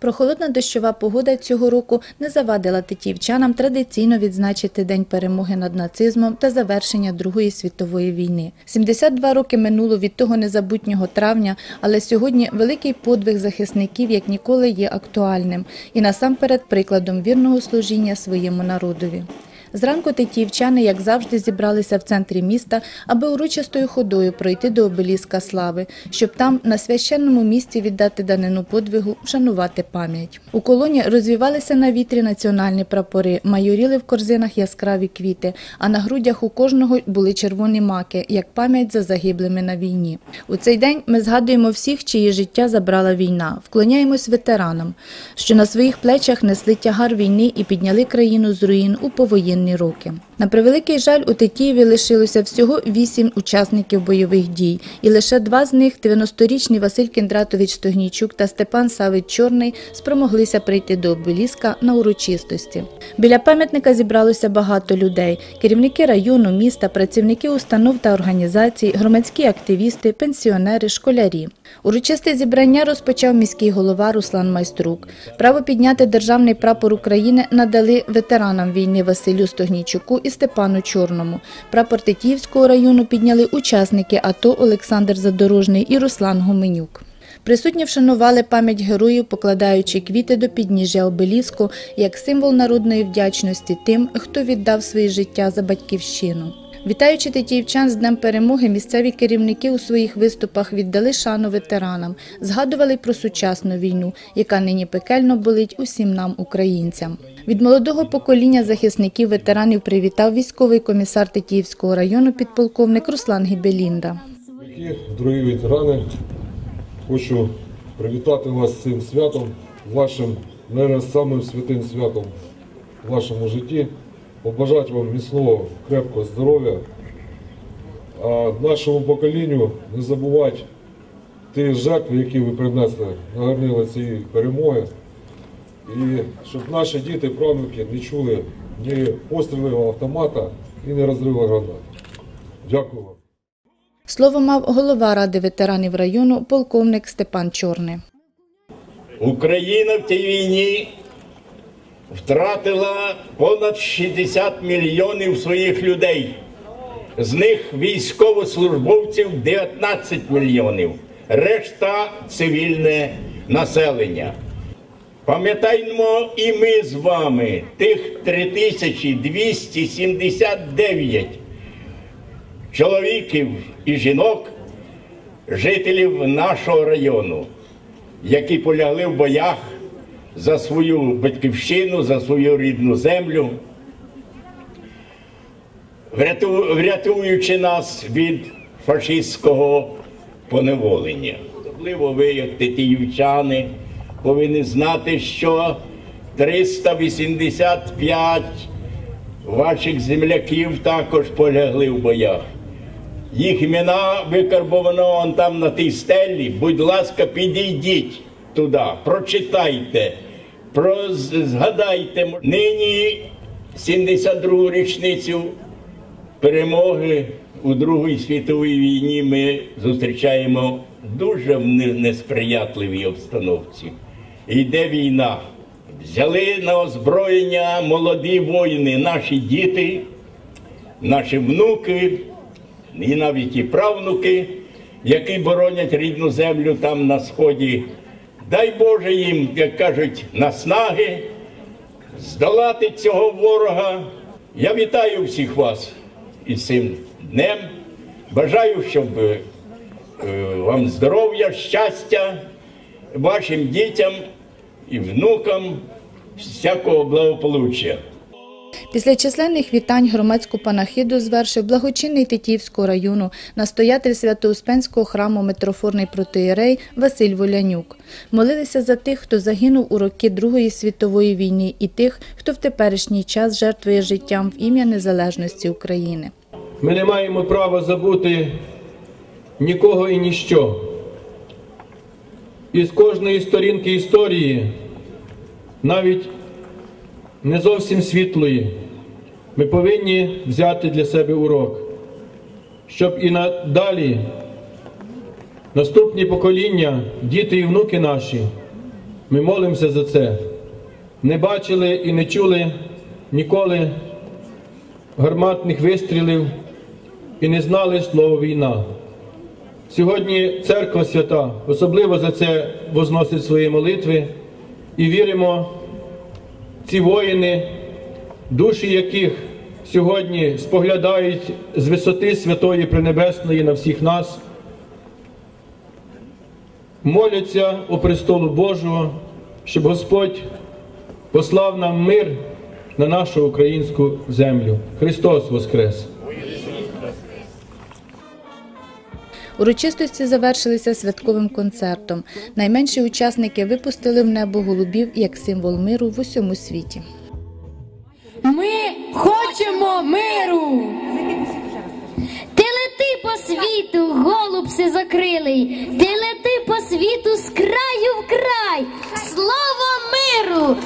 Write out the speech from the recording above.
Прохолодна дощова погода цього року не завадила титівчанам традиційно відзначити День перемоги над нацизмом та завершення Другої світової війни. 72 роки минуло від того незабутнього травня, але сьогодні великий подвиг захисників як ніколи є актуальним і насамперед прикладом вірного служіння своєму народові. Зранку тетіївчани, як завжди, зібралися в центрі міста, аби урочистою ходою пройти до обеліска слави, щоб там, на священному місці, віддати данину подвигу, вшанувати пам'ять. У колоні розвівалися на вітрі національні прапори, майоріли в корзинах яскраві квіти, а на грудях у кожного були червоні маки, як пам'ять за загиблими на війні. У цей день ми згадуємо всіх, чиї життя забрала війна, вклоняємось ветеранам, що на своїх плечах несли тягар війни і підняли країну з руїн у повоєнні роки. На превеликий жаль, у Тетіїві лишилося всього вісім учасників бойових дій, і лише два з них 90-річний Василь Кіндратович Стогнійчук та Степан Савич Чорний спромоглися прийти до обеліска на урочистості. Біля пам'ятника зібралося багато людей: керівники району, міста, працівники установ та організацій, громадські активісти, пенсіонери, школярі. Урочисте зібрання розпочав міський голова Руслан Майструк. Право підняти державний прапор України надали ветеранам війни Василю Стогнійчуку і Степану Чорному. Прапор Тетіївського району підняли учасники АТО Олександр Задорожний і Руслан Гуменюк. Присутні вшанували пам'ять героїв, покладаючи квіти до підніжжя обеліску як символ народної вдячності тим, хто віддав своє життя за батьківщину. Вітаючи тетіївчан з Днем перемоги, місцеві керівники у своїх виступах віддали шану ветеранам, згадували про сучасну війну, яка нині пекельно болить усім нам, українцям. Від молодого покоління захисників ветеранів привітав військовий комісар Тетіївського району підполковник Руслан Гібелінда. Дорогі ветерани, хочу привітати вас цим святом, вашим, мабуть, самим святим святом в вашому житті. Побажати вам міцного, крепкого здоров'я, а нашому поколінню не забувати ті жертви, які ви принесли на гарнила цієї перемоги. І щоб наші діти, правнуки не чули ні пострілів автомата і не розриву гранат. Дякую вам. Слово мав голова ради ветеранів району полковник Степан Чорний. Україна в цій війні втратила понад 60 мільйонів своїх людей. З них військовослужбовців 19 мільйонів, решта цивільне населення. Пам'ятаємо і ми з вами тих 3279 чоловіків і жінок, жителів нашого району, які полягли в боях за свою батьківщину, за свою рідну землю, врятуючи нас від фашистського поневолення. Особливо ви, як тетіївчани, повинні знати, що 385 ваших земляків також полягли в боях. Їх імена викарбовано там на тій стелі. Будь ласка, підійдіть туди, прочитайте, про, згадайте. Нині 72-гу річницю перемоги у Другій світовій війні ми зустрічаємо дуже в несприятливій обстановці. Йде війна. Взяли на озброєння молоді воїни, наші діти, наші внуки і навіть і правнуки, які боронять рідну землю там на сході. Дай Боже їм, як кажуть, наснаги, здолати цього ворога. Я вітаю всіх вас із цим днем. Бажаю, щоб е, вам здоров'я, щастя, вашим дітям і внукам всякого благополуччя. Після численних вітань громадську панахиду звершив благочинний Тетіївського району настоятель Свято-Успенського храму митрофорний протиєрей Василь Волянюк. Молилися за тих, хто загинув у роки Другої світової війни і тих, хто в теперішній час жертвує життям в ім'я незалежності України. Ми не маємо права забути нікого і ніщо. Із кожної сторінки історії, навіть не зовсім світлої, ми повинні взяти для себе урок, щоб і надалі наступні покоління, діти і внуки наші, Ми молимося за це. Не бачили і не чули ніколи гарматних вистрілів і не знали слово війна. Сьогодні церква свята особливо за це возносить свої молитви і віримо, ці воїни, душі яких сьогодні споглядають з висоти Святої Пренебесної на всіх нас, моляться у престолу Божого, щоб Господь послав нам мир на нашу українську землю. Христос Воскрес! Урочистості завершилися святковим концертом. Найменші учасники випустили в небо голубів як символ миру в усьому світі. Ми хочемо миру. Ти лети по світу, голубси закрилий, ти лети по світу з краю в край. Слава миру народам!